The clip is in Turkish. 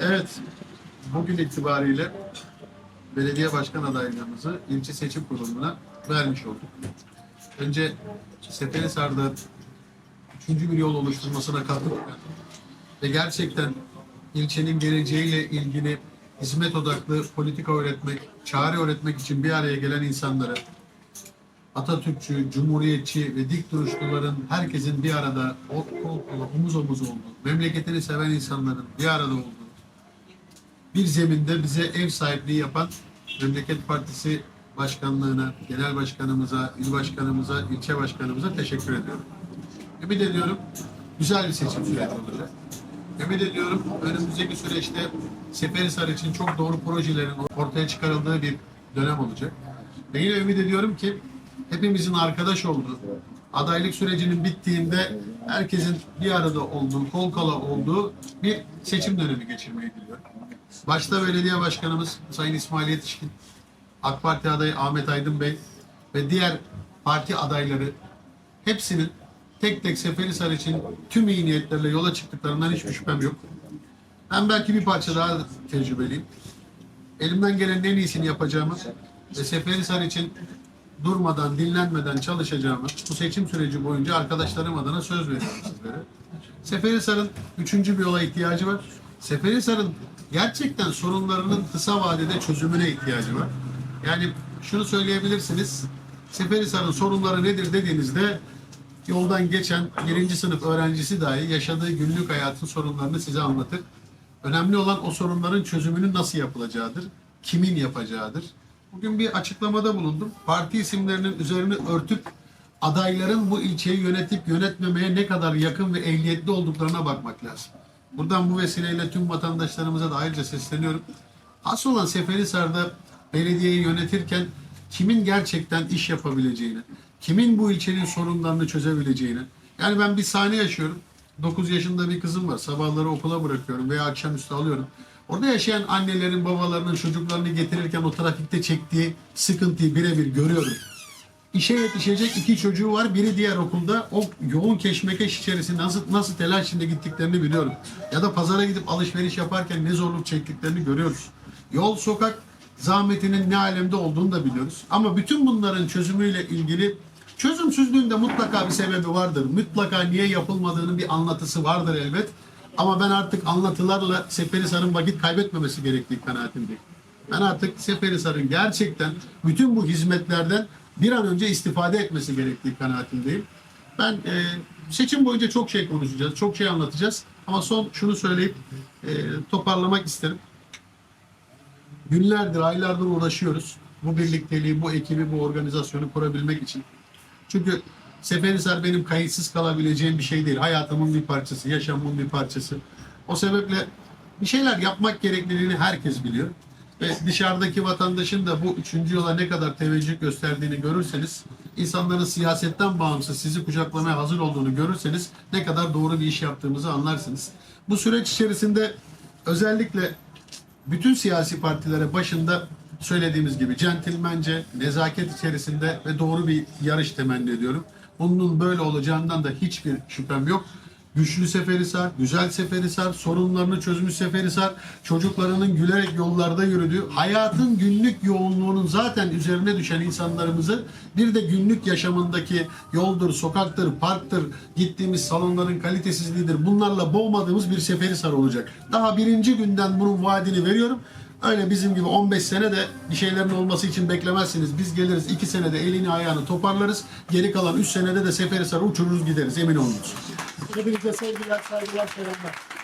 Evet, bugün itibariyle belediye başkan adaylığımızı ilçe seçim kuruluna vermiş olduk. Önce Seferihisar'da üçüncü bir yol oluşturmasına katkı ve gerçekten ilçenin geleceğiyle ilgili hizmet odaklı politika öğretmek, çare öğretmek için bir araya gelen insanlara Atatürkçü, Cumhuriyetçi ve dik duruşluların herkesin bir arada kol kola, omuz omuz olduğu, memleketini seven insanların bir arada olduğu, bir zeminde bize ev sahipliği yapan Memleket Partisi başkanlığına, genel başkanımıza, il başkanımıza, ilçe başkanımıza teşekkür ediyorum. Ümit ediyorum güzel bir seçim süreci olacak. Ümit ediyorum önümüzdeki süreçte Seferihisar için çok doğru projelerin ortaya çıkarıldığı bir dönem olacak. Ve yine ümit ediyorum ki hepimizin arkadaş olduğu, adaylık sürecinin bittiğinde herkesin bir arada olduğu, kol kola olduğu bir seçim dönemi geçirmeyi diliyorum. Başta belediye başkanımız Sayın İsmail Yetişkin, AK Parti adayı Ahmet Aydın Bey ve diğer parti adayları hepsinin tek tek Seferihisar için tüm iyi niyetlerle yola çıktıklarından hiçbir şüphem yok. Ben belki bir parça daha tecrübeliyim. Elimden gelenin en iyisini yapacağımı ve Seferihisar için durmadan, dinlenmeden çalışacağımı bu seçim süreci boyunca arkadaşlarım adına söz veriyorum sizlere. Seferihisar'ın üçüncü bir yola ihtiyacı var. Seferihisar'ın gerçekten sorunlarının kısa vadede çözümüne ihtiyacı var. Yani şunu söyleyebilirsiniz. Seferihisar'ın sorunları nedir dediğinizde yoldan geçen birinci sınıf öğrencisi dahi yaşadığı günlük hayatın sorunlarını size anlatır. Önemli olan o sorunların çözümünün nasıl yapılacağıdır, kimin yapacağıdır. Bugün bir açıklamada bulundum. Parti isimlerinin üzerini örtüp adayların bu ilçeyi yönetip yönetmemeye ne kadar yakın ve ehliyetli olduklarına bakmak lazım. Buradan bu vesileyle tüm vatandaşlarımıza da ayrıca sesleniyorum. Asıl olan Seferihisar'da belediyeyi yönetirken kimin gerçekten iş yapabileceğini, kimin bu ilçenin sorunlarını çözebileceğini. Yani ben bir sahne yaşıyorum. 9 yaşında bir kızım var. Sabahları okula bırakıyorum veya akşamüstü alıyorum. Orada yaşayan annelerin, babalarının çocuklarını getirirken o trafikte çektiği sıkıntıyı birebir görüyorum. İşe yetişecek iki çocuğu var. Biri diğer okulda. O yoğun keşmekeş içerisinde nasıl, nasıl telaş içinde gittiklerini biliyorum. Ya da pazara gidip alışveriş yaparken ne zorluk çektiklerini görüyoruz. Yol, sokak zahmetinin ne alemde olduğunu da biliyoruz. Ama bütün bunların çözümüyle ilgili çözümsüzlüğün de mutlaka bir sebebi vardır. Mutlaka niye yapılmadığının bir anlatısı vardır elbet. Ama ben artık anlatılarla Seferihisar'ın vakit kaybetmemesi gerektiği kanaatindeyim. Ben artık Seferihisar'ın gerçekten bütün bu hizmetlerden bir an önce istifade etmesi gerektiği kanaatindeyim. Ben e, seçim boyunca çok şey konuşacağız, çok şey anlatacağız. Ama son şunu söyleyip e, toparlamak isterim. Günlerdir, aylardır uğraşıyoruz. Bu birlikteliği, bu ekibi, bu organizasyonu kurabilmek için. Çünkü Seferihisar benim kayıtsız kalabileceğim bir şey değil. Hayatımın bir parçası, yaşamımın bir parçası. O sebeple bir şeyler yapmak gerekliliğini herkes biliyor. Ve dışarıdaki vatandaşın da bu üçüncü yola ne kadar teveccüh gösterdiğini görürseniz, insanların siyasetten bağımsız sizi kucaklamaya hazır olduğunu görürseniz ne kadar doğru bir iş yaptığımızı anlarsınız. Bu süreç içerisinde özellikle bütün siyasi partilere başında söylediğimiz gibi centilmence, nezaket içerisinde ve doğru bir yarış temenni ediyorum. Bunun böyle olacağından da hiçbir şüphem yok. Güçlü Seferihisar, güzel Seferihisar, sorunlarını çözmüş Seferihisar, çocuklarının gülerek yollarda yürüdüğü, hayatın günlük yoğunluğunun zaten üzerine düşen insanlarımızı bir de günlük yaşamındaki yoldur, sokaktır, parktır, gittiğimiz salonların kalitesizliğidir bunlarla boğmadığımız bir Seferihisar olacak. Daha birinci günden bunun vaadini veriyorum. Öyle bizim gibi 15 sene de bir şeylerin olması için beklemezsiniz. Biz geliriz 2 senede elini ayağını toparlarız. Geri kalan 3 senede de Seferihisar'ı uçururuz gideriz emin olunuz. Hepinize sevgiler, saygılar, selamlar.